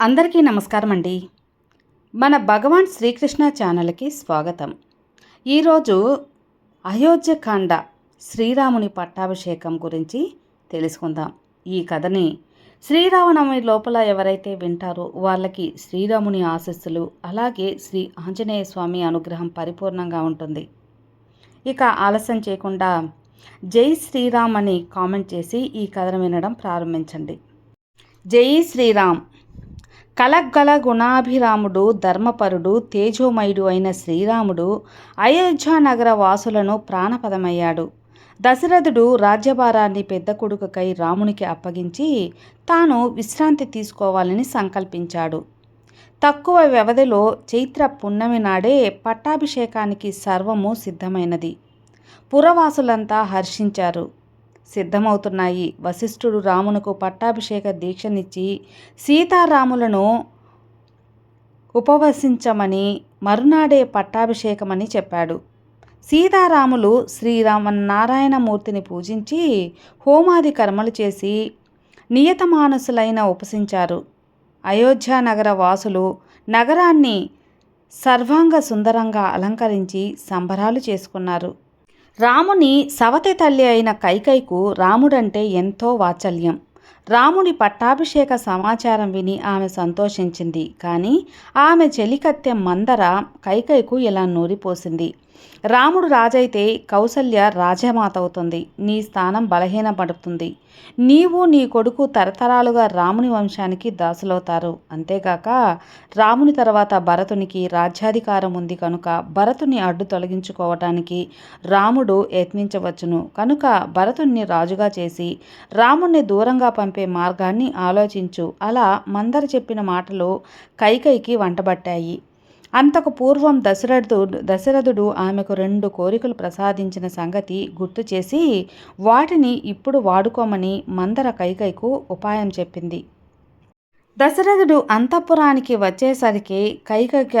అందరికీ నమస్కారం అండి మన భగవాన్ శ్రీకృష్ణ ఛానల్కి స్వాగతం. ఈరోజు అయోధ్యకాండ శ్రీరాముని పట్టాభిషేకం గురించి తెలుసుకుందాం. ఈ కథని శ్రీరామనవమి లోపల ఎవరైతే వింటారో వాళ్ళకి శ్రీరాముని ఆశస్సులు అలాగే శ్రీ ఆంజనేయ స్వామి అనుగ్రహం పరిపూర్ణంగా ఉంటుంది. ఇక ఆలస్యం చేయకుండా జై శ్రీరామ్ అని కామెంట్ చేసి ఈ కథను వినడం ప్రారంభించండి. జై శ్రీరామ్! కలగ్గల గుణాభిరాముడు ధర్మపరుడు తేజోమయుడు అయిన శ్రీరాముడు అయోధ్య నగర వాసులను ప్రాణపదమయ్యాడు. దశరథుడు రాజ్యభారాన్ని పెద్ద కొడుకుకై రామునికి అప్పగించి తాను విశ్రాంతి తీసుకోవాలని సంకల్పించాడు. తక్కువ వ్యవధిలో చైత్ర పున్నమి నాడే పట్టాభిషేకానికి సర్వము సిద్ధమైనది. పురవాసులంతా హర్షించారు. సిద్ధమవుతున్నాయి. వశిష్ఠుడు రామునకు పట్టాభిషేక దీక్షనిచ్చి సీతారాములను ఉపవసించమని మరునాడే పట్టాభిషేకమని చెప్పాడు. సీతారాములు శ్రీరామనారాయణమూర్తిని పూజించి హోమాది కర్మలు చేసి నియతమానసులైన ఉపసించారు. అయోధ్య నగర వాసులు నగరాన్ని సర్వాంగ సుందరంగా అలంకరించి సంబరాలు చేసుకున్నారు. రాముని సవతి తల్లి అయిన కైకైకు రాముడంటే ఎంతో వాత్సల్యం. రాముడి పట్టాభిషేక సమాచారం విని ఆమె సంతోషించింది. కానీ ఆమె చెలికత్తె మందర కైకైకు ఇలా నూరిపోసింది. రాముడు రాజైతే కౌసల్య రాజమాత అవుతుంది నీ స్థానం బలహీనపడుతుంది. నీవు నీ కొడుకు తరతరాలుగా రాముని వంశానికి దాసులవుతారు. అంతేగాక రాముని తర్వాత భరతునికి రాజ్యాధికారం ఉంది కనుక భరతుని అడ్డు తొలగించుకోవటానికి రాముడు యత్నించవచ్చును. కనుక భరతుణ్ణి రాజుగా చేసి రాముణ్ణి దూరంగా పంపే మార్గాన్ని ఆలోచించు. అలా మందర చెప్పిన మాటలు కైకైకి వంటబట్టాయి. అంతకు పూర్వం దశరథుడు దశరథుడు ఆమెకు రెండు కోరికలు ప్రసాదించిన సంగతి గుర్తు చేసి వాటిని ఇప్పుడు వాడుకోమని మందర కైకైకు ఉపాయం చెప్పింది. దశరథుడు అంతఃపురానికి వచ్చేసరికి కైకైక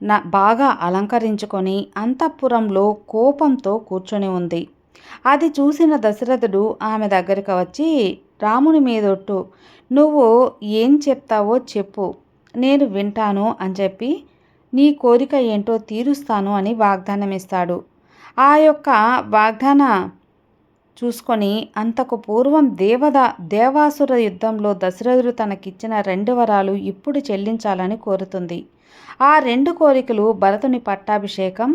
నా బాగా అలంకరించుకొని అంతఃపురంలో కోపంతో కూర్చొని ఉంది. అది చూసిన దశరథుడు ఆమె దగ్గరికి వచ్చి రాముని మీదొట్టు నువ్వు ఏం చెప్తావో చెప్పు. నేను వింటాను అని చెప్పి నీ కోరిక ఏంటో తీరుస్తాను అని వాగ్దానం ఇస్తాడు ఆ యొక్క వాగ్దాన చూసుకొని అంతకు పూర్వం దేవద దేవాసుర యుద్ధంలో దశరథుడు తనకిచ్చిన రెండు వరాలు ఇప్పుడు చెల్లించాలని కోరుతుంది. ఆ రెండు కోరికలు భరతుని పట్టాభిషేకం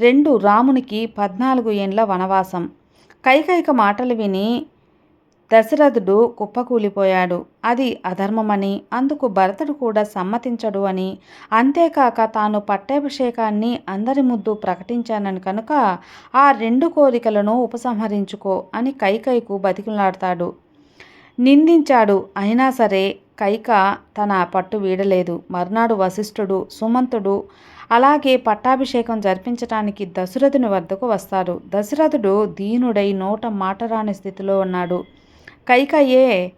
రెండు రామునికి పద్నాలుగు ఏండ్ల వనవాసం. కైకైక మాటలు విని దశరథుడు కుప్పకూలిపోయాడు. అది అధర్మమని అందుకు భరతుడు కూడా సమ్మతించడు అని. అంతేకాక తాను పట్టాభిషేకాన్ని అందరి ముద్దు ప్రకటించానని కనుక ఆ రెండు కోరికలను ఉపసంహరించుకో అని కైకైకు బతికిలాడతాడు. నిందించాడు. అయినా సరే కైక తన పట్టు వీడలేదు. మర్నాడు వశిష్ఠుడు సుమంతుడు అలాగే పట్టాభిషేకం జరిపించటానికి దశరథుని వద్దకు వస్తాడు దశరథుడు దీనుడై నోట మాటరాని స్థితిలో ఉన్నాడు. కైకయ్యే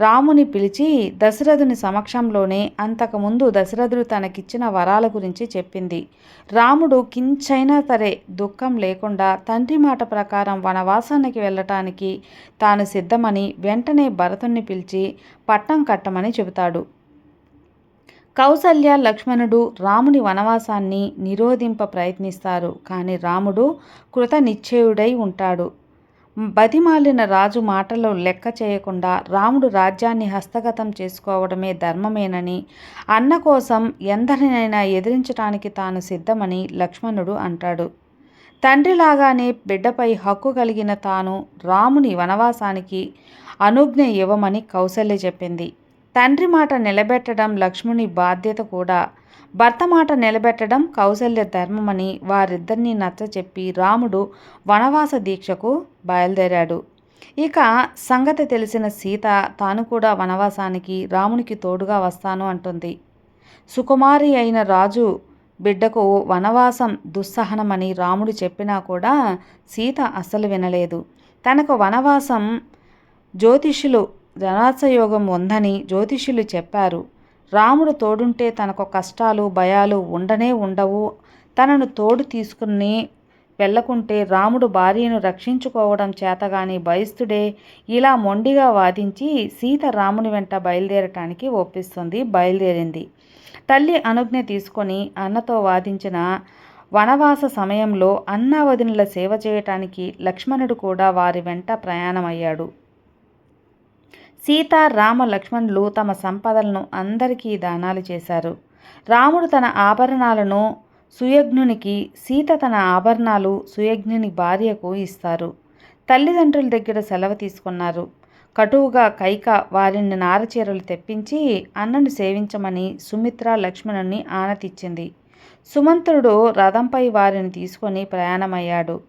రాముని పిలిచి దశరథుని సమక్షంలోనే అంతకుముందు దశరథుడు తనకిచ్చిన వరాల గురించి చెప్పింది. రాముడు కించైనా సరే దుఃఖం లేకుండా తండ్రి మాట ప్రకారం వనవాసానికి వెళ్ళటానికి తాను సిద్ధమని వెంటనే భరతుణ్ణి పిలిచి పట్టం కట్టమని చెబుతాడు. కౌసల్య లక్ష్మణుడు రాముని వనవాసాన్ని నిరోధింప ప్రయత్నిస్తారు. కానీ రాముడు కృత నిశ్చయుడై ఉంటాడు. బతిమాలిన రాజు మాటలు లెక్క చేయకుండా రాముడు రాజ్యాన్ని హస్తగతం చేసుకోవడమే ధర్మమేనని అన్న కోసం ఎందరినైనా ఎదిరించడానికి తాను సిద్ధమని లక్ష్మణుడు అంటాడు. తండ్రిలాగానే బిడ్డపై హక్కు కలిగిన తాను రాముని వనవాసానికి అనుజ్ఞ ఇవ్వమని కౌశల్య చెప్పింది. తండ్రి మాట నిలబెట్టడం లక్ష్ముని బాధ్యత కూడా భర్త మాట నిలబెట్టడం కౌశల్య ధర్మమని వారిద్దరినీ నచ్చచెప్పి రాముడు వనవాస దీక్షకు బయలుదేరాడు. ఇక సంగతి తెలిసిన సీత తాను కూడా వనవాసానికి రామునికి తోడుగా వస్తాను అంటుంది. సుకుమారి అయిన రాజు బిడ్డకు వనవాసం దుస్సహనమని రాముడు చెప్పినా కూడా సీత అస్సలు వినలేదు. తనకు వనవాసం జ్యోతిష్యులు జనాత్సయోగం ఉందని జ్యోతిష్యులు చెప్పారు. రాముడు తోడుంటే తనకు కష్టాలు భయాలు ఉండనే ఉండవు. తనను తోడు తీసుకుని వెళ్ళకుంటే రాముడు భార్యను రక్షించుకోవడం చేతగాని భయస్థుడే ఇలా మొండిగా వాదించి సీత రాముని వెంట బయలుదేరటానికి ఒప్పిస్తుంది బయలుదేరింది. తల్లి అనుజ్ఞ తీసుకొని అన్నతో వాదించిన వనవాస సమయంలో అన్నావదినుల సేవ చేయటానికి లక్ష్మణుడు కూడా వారి వెంట ప్రయాణమయ్యాడు. సీత రామ లక్ష్మణులు తమ సంపదలను అందరికీ దానాలు చేశారు. రాముడు తన ఆభరణాలను సుయజ్ఞునికి సీత తన ఆభరణాలు సుయజ్ఞుని భార్యకు ఇస్తారు. తల్లిదండ్రుల దగ్గర సెలవు తీసుకున్నారు. కటువుగా కైక వారిని నారచీరలు తెప్పించి అన్నను సేవించమని సుమిత్ర లక్ష్మణుని ఆనతిచ్చింది. సుమంత్రుడు రథంపై వారిని తీసుకొని ప్రయాణమయ్యాడు.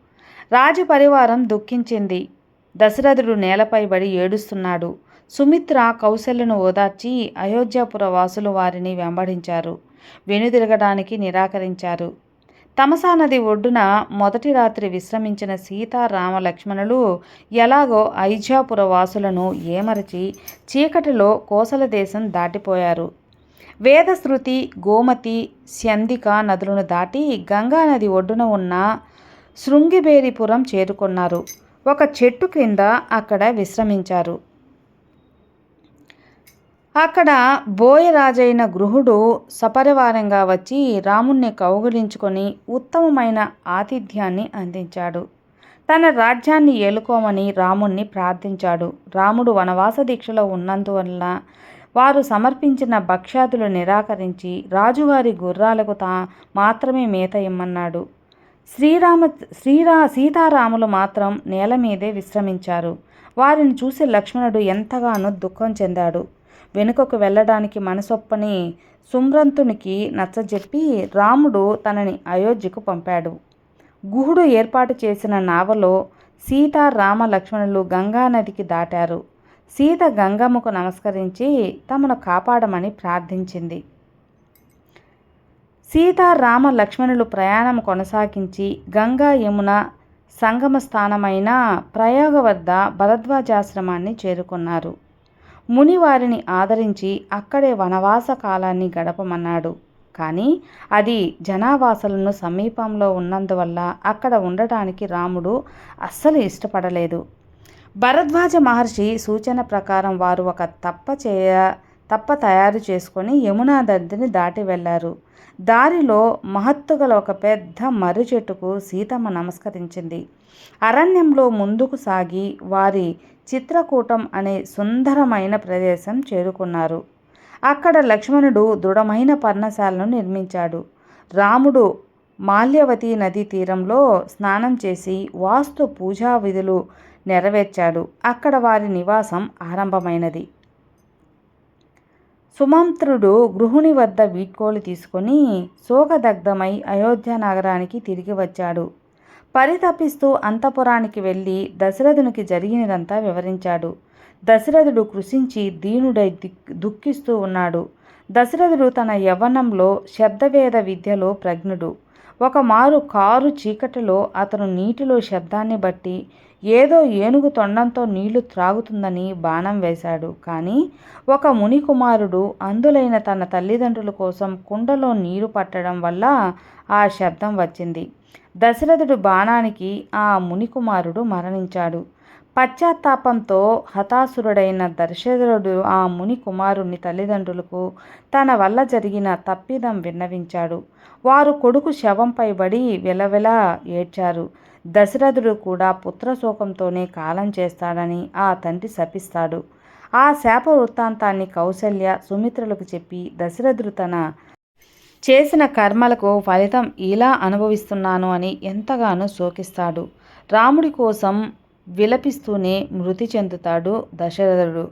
రాజు పరివారం దుఃఖించింది. దశరథుడు నేలపై బడి ఏడుస్తున్నాడు. సుమిత్ర కౌశల్యను ఓదార్చి అయోధ్యాపుర వాసులు వారిని వెంబడించారు. వెనుదిరగడానికి నిరాకరించారు. తమసా నది ఒడ్డున మొదటి రాత్రి విశ్రమించిన సీతారామ లక్ష్మణులు ఎలాగో ఐజాపుర వాసులను ఏమరచి చీకటిలో కోసల దేశం దాటిపోయారు. వేదశృతి గోమతి స్యందిక నదులను దాటి గంగా నది ఒడ్డున ఉన్న శృంగిబేరిపురం చేరుకున్నారు. ఒక చెట్టు క్రింద అక్కడ విశ్రమించారు. అక్కడ బోయరాజైన గృహుడు సపరివారంగా వచ్చి రాముణ్ణి కౌగులించుకొని ఉత్తమమైన ఆతిథ్యాన్ని అందించాడు. తన రాజ్యాన్ని ఏలుకోమని రాముణ్ణి ప్రార్థించాడు. రాముడు వనవాస దీక్షలో ఉన్నందువల్ల వారు సమర్పించిన భక్ష్యాదులు నిరాకరించి రాజుగారి గుర్రాలకు తా మాత్రమే మేత ఇమ్మన్నాడు. శ్రీరామ శ్రీరా సీతారాములు మాత్రం నేల మీదే విశ్రమించారు. వారిని చూసి లక్ష్మణుడు ఎంతగానో దుఃఖం చెందాడు. వెనుకకు వెళ్ళడానికి మనసొప్పని సుమ్రంతునికి నచ్చజెప్పి రాముడు తనని అయోధ్యకు పంపాడు. గుహుడు ఏర్పాటు చేసిన నావలో సీత రామ లక్ష్మణులు గంగానదికి దాటారు. సీత గంగమ్మకు నమస్కరించి తమను కాపాడమని ప్రార్థించింది. సీత రామ లక్ష్మణులు ప్రయాణం కొనసాగించి గంగా యమున సంగమ స్థానమైన ప్రయోగ వద్ద భరద్వాజాశ్రమాన్ని చేరుకున్నారు. ముని వారిని ఆదరించి అక్కడే వనవాస కాలాన్ని గడపమన్నాడు. కానీ అది జనావాసులను సమీపంలో ఉన్నందువల్ల అక్కడ ఉండటానికి రాముడు అస్సలు ఇష్టపడలేదు. భరద్వాజ మహర్షి సూచన ప్రకారం వారు ఒక తప్ప చేయ తప్ప తయారు చేసుకొని యమునా నదిని దాటి వెళ్ళారు. దారిలో మహత్తుగల ఒక పెద్ద మర్రి చెట్టుకు సీతమ్మ నమస్కరించింది. అరణ్యంలో ముందుకు సాగి వారి చిత్రకూటం అనే సుందరమైన ప్రదేశం చేరుకున్నారు. అక్కడ లక్ష్మణుడు దృఢమైన పర్ణశాలను నిర్మించాడు. రాముడు మాల్యవతి నదీ తీరంలో స్నానం చేసి వాస్తు పూజా విధులు నెరవేర్చాడు. అక్కడ వారి నివాసం ఆరంభమైనది. సుమంత్రుడు గృహుని వద్ద వీడ్కోలు తీసుకొని శోకదగ్ధమై అయోధ్య నగరానికి తిరిగి వచ్చాడు. పరితపిస్తూ అంతపురానికి వెళ్ళి దశరథునికి జరిగినదంతా వివరించాడు. దశరథుడు కృషించి దీనుడై దుఃఖిస్తూ ఉన్నాడు. దశరథుడు తన యవ్వనంలో శబ్దవేద విద్యలో ప్రజ్ఞుడు. ఒక మారు కారు చీకటిలో అతను నీటిలో శబ్దాన్ని బట్టి ఏదో ఏనుగు తొండంతో నీళ్ళు త్రాగుతుందని బాణం వేశాడు. కానీ ఒక మునికుమారుడు అందులైన తన తల్లిదండ్రుల కోసం కుండలో నీరు పట్టడం వల్ల ఆ శబ్దం వచ్చింది. దశరథుడు బాణానికి ఆ మునికుమారుడు మరణించాడు. పశ్చాత్తాపంతో హతాసురుడైన దశరథుడు ఆ మునికుమారుని తల్లిదండ్రులకు తన వల్ల జరిగిన తప్పిదం విన్నవించాడు. వారు కొడుకు శవంపై బడి విలవిలా ఏడ్చారు. దశరథుడు కూడా పుత్రశోకంతోనే కాలం చేస్తాడని ఆ తండ్రి శపిస్తాడు. ఆ శాప వృత్తాంతాన్ని కౌశల్య సుమిత్రులకు చెప్పి దశరథుడు తన చేసిన కర్మలకు ఫలితం ఇలా అనుభవిస్తున్నాను అని ఎంతగానో శోకిస్తాడు. రాముడి కోసం విలపిస్తూనే మృతి చెందుతాడు దశరథుడు.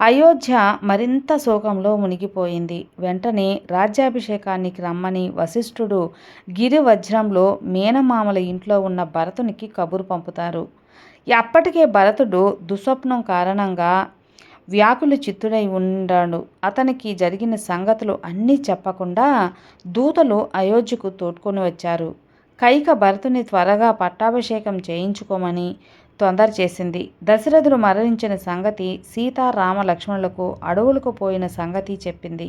అయోధ్య మరింత శోకంలో మునిగిపోయింది. వెంటనే రాజ్యాభిషేకానికి రమ్మని వశిష్ఠుడు గిరివజ్రంలో మేనమామల ఇంట్లో ఉన్న భరతునికి కబురు పంపుతారు. అప్పటికే భరతుడు దుస్వప్నం కారణంగా వ్యాకులు చిత్తుడై ఉండాడు. అతనికి జరిగిన సంగతులు అన్నీ చెప్పకుండా దూతలు అయోధ్యకు తోడ్కొని వచ్చారు. కైక భరతుని త్వరగా పట్టాభిషేకం చేయించుకోమని తొందర చేసింది. దశరథుడు మరణించిన సంగతి సీతారామ లక్ష్మణులకు అడవులకు పోయిన సంగతి చెప్పింది.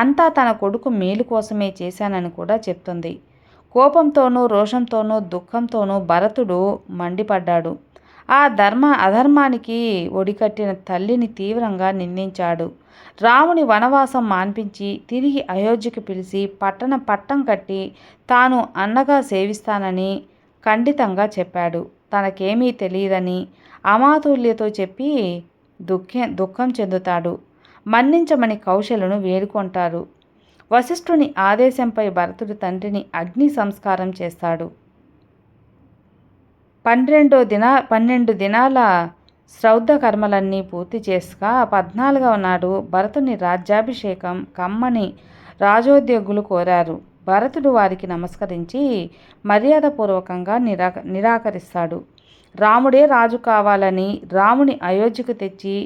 అంతా తన కొడుకు మేలు కోసమే చేశానని కూడా చెప్తుంది. కోపంతోనూ రోషంతోనూ దుఃఖంతోనూ భరతుడు మండిపడ్డాడు. ఆ ధర్మ అధర్మానికి ఒడికట్టిన తల్లిని తీవ్రంగా నిందించాడు. రాముని వనవాసం మాన్పించి తిరిగి అయోధ్యకు పిలిచి పట్టణ పట్టం కట్టి తాను అన్నగా సేవిస్తానని ఖండితంగా చెప్పాడు. తనకేమీ తెలియదని అమాతుల్యతో చెప్పి దుఃఖ దుఃఖం చెందుతాడు. మన్నించమని కౌశలను వేడుకుంటారు. వశిష్ఠుని ఆదేశంపై భరతుడు తండ్రిని అగ్ని సంస్కారం చేస్తాడు. పన్నెండో దిన పన్నెండు దినాల శ్రౌద్ధ కర్మలన్నీ పూర్తి చేసుక పద్నాలుగవ నాడు భరతుని రాజ్యాభిషేకం కమ్మని రాజోద్యోగులు కోరారు. భరతుడు వారికి నమస్కరించి మర్యాదపూర్వకంగా నిరాక నిరాకరిస్తాడు. రాముడే రాజు కావాలని రాముని అయోధ్యకు తెచ్చి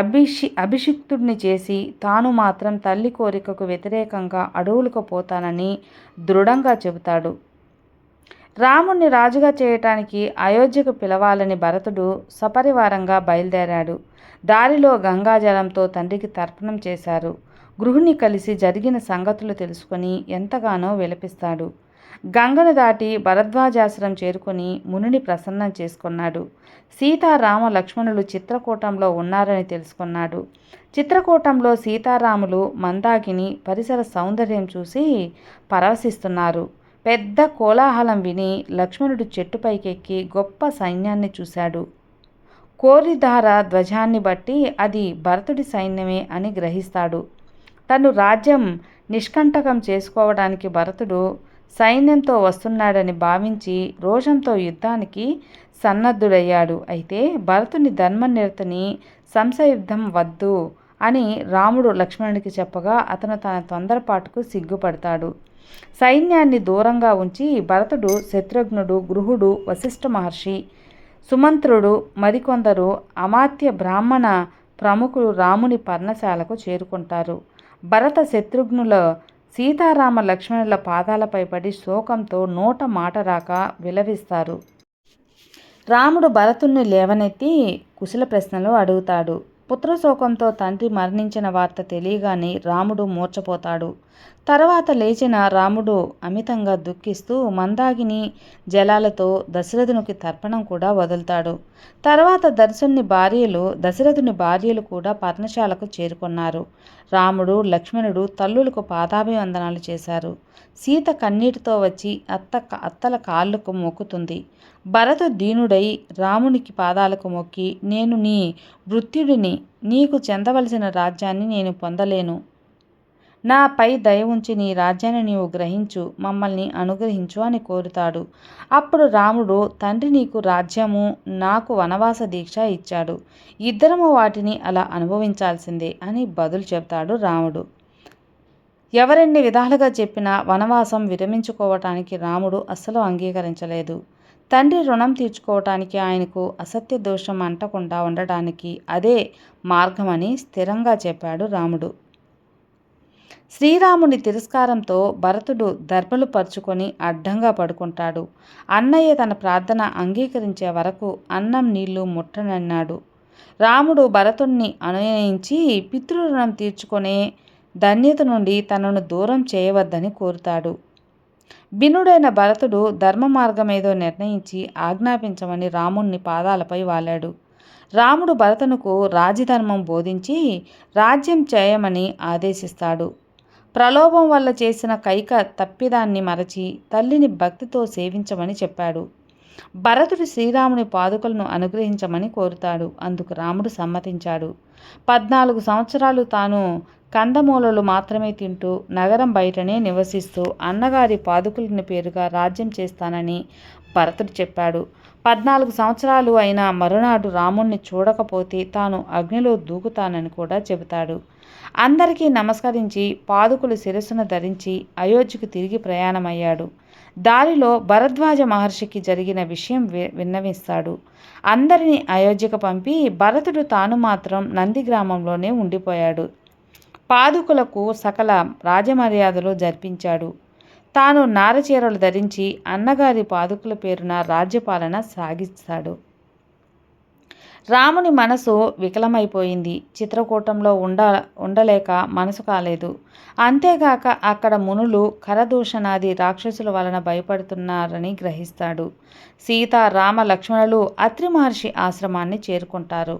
అభిషి అభిషిక్తుడిని చేసి తాను మాత్రం తల్లి కోరికకు వ్యతిరేకంగా అడవులకు పోతానని దృఢంగా చెబుతాడు. రాముణ్ణి రాజుగా చేయటానికి అయోధ్యకు పిలవాలని భరతుడు సపరివారంగా బయలుదేరాడు. దారిలో గంగాజలంతో తండ్రికి తర్పణం చేశారు. గృహిణి కలిసి జరిగిన సంగతులు తెలుసుకొని ఎంతగానో విలపిస్తాడు. గంగను దాటి భరద్వాజాశ్రం చేరుకొని మునిని ప్రసన్నం చేసుకున్నాడు. సీతారామ లక్ష్మణులు చిత్రకూటంలో ఉన్నారని తెలుసుకున్నాడు. చిత్రకూటంలో సీతారాములు మందాకిని పరిసర సౌందర్యం చూసి పరవశిస్తున్నారు. పెద్ద కోలాహలం విని లక్ష్మణుడు చెట్టుపైకెక్కి గొప్ప సైన్యాన్ని చూశాడు. కోరిధార ధ్వజాన్ని బట్టి అది భరతుడి సైన్యమే అని గ్రహిస్తాడు. తను రాజ్యం నిష్కంటకం చేసుకోవడానికి భరతుడు సైన్యంతో వస్తున్నాడని భావించి రోషంతో యుద్ధానికి సన్నద్ధుడయ్యాడు. అయితే భరతుని ధర్మనిరతని సంశయుద్ధం వద్దు అని రాముడు లక్ష్మణుడికి చెప్పగా అతను తన తొందరపాటుకు సిగ్గుపడతాడు. సైన్యాన్ని దూరంగా ఉంచి భరతుడు శత్రుఘ్నుడు గృహుడు వశిష్ఠ మహర్షి సుమంత్రుడు మరికొందరు అమాత్య బ్రాహ్మణ ప్రముఖులు రాముని పర్ణశాలకు చేరుకుంటారు. భరత శత్రుఘ్నుల సీతారామ లక్ష్మణుల పాదాలపై పడి శోకంతో నోట మాట రాక విలవిస్తారు. రాముడు భరతుణ్ణి లేవనెత్తి కుశల ప్రశ్నలు అడుగుతాడు. పుత్రశోకంతో తండ్రి మరణించిన వార్త తెలియగానే రాముడు మూర్చపోతాడు తర్వాత లేచిన రాముడు అమితంగా దుఃఖిస్తూ మందాగిని జలాలతో దశరథునికి తర్పణం కూడా వదులుతాడు. తర్వాత దర్శుని భార్యలు దశరథుని భార్యలు కూడా పర్ణశాలకు చేరుకున్నారు. రాముడు లక్ష్మణుడు తల్లులకు పాదాభివందనాలు చేశారు. సీత కన్నీటితో వచ్చి అత్త అత్తల కాళ్ళకు మొక్కుతుంది. భరతు దీనుడై రామునికి పాదాలకు మొక్కి నేను నీ వృత్యుడిని నీకు చెందవలసిన రాజ్యాన్ని నేను పొందలేను. నాపై దయ ఉంచి నీ రాజ్యాన్ని నీవు గ్రహించు మమ్మల్ని అనుగ్రహించు అని కోరుతాడు. అప్పుడు రాముడు తండ్రి నీకు రాజ్యము నాకు వనవాస దీక్ష ఇచ్చాడు. ఇద్దరము వాటిని అలా అనుభవించాల్సిందే అని బదులు చెప్తాడు రాముడు. ఎవరెన్ని విధాలుగా చెప్పినా వనవాసం విరమించుకోవటానికి రాముడు అస్సలు అంగీకరించలేదు. తండ్రి రుణం తీర్చుకోవటానికి ఆయనకు అసత్య దోషం అంటకుండా ఉండటానికి అదే మార్గమని స్థిరంగా చెప్పాడు రాముడు. శ్రీరాముని తిరస్కారంతో భరతుడు దర్భలు పరుచుకొని అడ్డంగా పడుకుంటాడు. అన్నయ్య తన ప్రార్థన అంగీకరించే వరకు అన్నం నీళ్ళు ముట్టనన్నాడు. రాముడు భరతుణ్ణి అనునయించి పితృరుణం తీర్చుకునే ధన్యత నుండి తనను దూరం చేయవద్దని కోరుతాడు. బినుడైన భరతుడు ధర్మ మార్గమేదో నిర్ణయించి ఆజ్ఞాపించమని రాముణ్ణి పాదాలపై వాలాడు. రాముడు భరతునకు రాజధర్మం బోధించి రాజ్యం చేయమని ఆదేశిస్తాడు. ప్రలోభం వల్ల చేసిన కైక తప్పిదాన్ని మరచి తల్లిని భక్తితో సేవించమని చెప్పాడు. భరతుడు శ్రీరాముని పాదుకలను అనుగ్రహించమని కోరుతాడు. అందుకు రాముడు సమ్మతించాడు. పద్నాలుగు సంవత్సరాలు తాను కందమూలలు మాత్రమే తింటూ నగరం బయటనే నివసిస్తూ అన్నగారి పాదుకులని పేరుగా రాజ్యం చేస్తానని భరతుడు చెప్పాడు. పద్నాలుగు సంవత్సరాలు అయిన మరునాడు రాముణ్ణి చూడకపోతే తాను అగ్నిలో దూకుతానని కూడా చెబుతాడు. అందరికీ నమస్కరించి పాదుకులు శిరస్సును ధరించి అయోధ్యకు తిరిగి ప్రయాణమయ్యాడు. దారిలో భరద్వాజ మహర్షికి జరిగిన విషయం విన్నవిస్తాడు. అందరినీ అయోధ్యకు పంపి భరతుడు తాను మాత్రం నంది గ్రామంలోనే ఉండిపోయాడు. పాదుకులకు సకల రాజమర్యాదలు జరిపించాడు. తాను నారచీరలు ధరించి అన్నగారి పాదుకుల పేరున రాజ్యపాలన సాగిస్తాడు. రాముని మనసు వికలమైపోయింది. చిత్రకూటంలో ఉండ ఉండలేక మనసు కాలేదు. అంతేగాక అక్కడ మునులు కరదూషణాది రాక్షసుల వలన భయపడుతున్నారని గ్రహిస్తాడు. సీత రామ లక్ష్మణులు అత్రి మహర్షి ఆశ్రమాన్ని చేరుకుంటారు.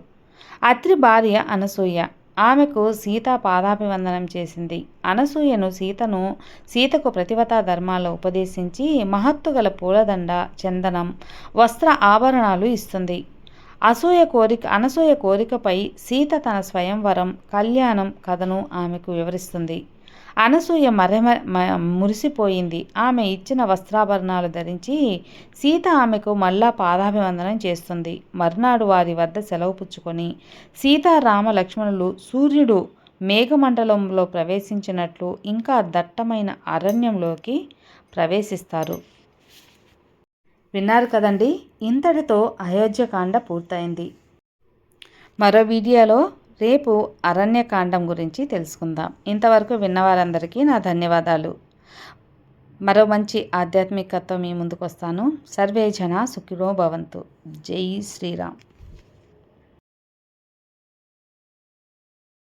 అత్రి భార్య అనసూయ. ఆమెకు సీత పాదాభివందనం చేసింది. అనసూయను సీతను సీతకు ప్రతివతా ధర్మాలు ఉపదేశించి మహత్తుగల పూలదండ చందనం వస్త్ర ఆభరణాలు ఇస్తుంది. అసూయ కోరిక అనసూయ కోరికపై సీత తన స్వయంవరం కళ్యాణం కథను ఆమెకు వివరిస్తుంది. అనసూయ మరెమ మురిసిపోయింది. ఆమె ఇచ్చిన వస్త్రాభరణాలు ధరించి సీత ఆమెకు మళ్ళా పాదాభివందనం చేస్తుంది. మర్నాడు వారి వద్ద సెలవు పుచ్చుకొని సీతారామ లక్ష్మణులు సూర్యుడు మేఘమండలంలో ప్రవేశించినట్లు ఇంకా దట్టమైన అరణ్యంలోకి ప్రవేశిస్తారు. విన్నారు కదండి? ఇంతటితో అయోధ్యకాండ పూర్తయింది. మరో వీడియోలో రేపు అరణ్యకాండం గురించి తెలుసుకుందాం. ఇంతవరకు విన్నవారందరికీ నా ధన్యవాదాలు. మరో మంచి ఆధ్యాత్మికతతో మీ ముందుకు వస్తాను సర్వే జన సుఖిరో భవంతు. జై శ్రీరామ్.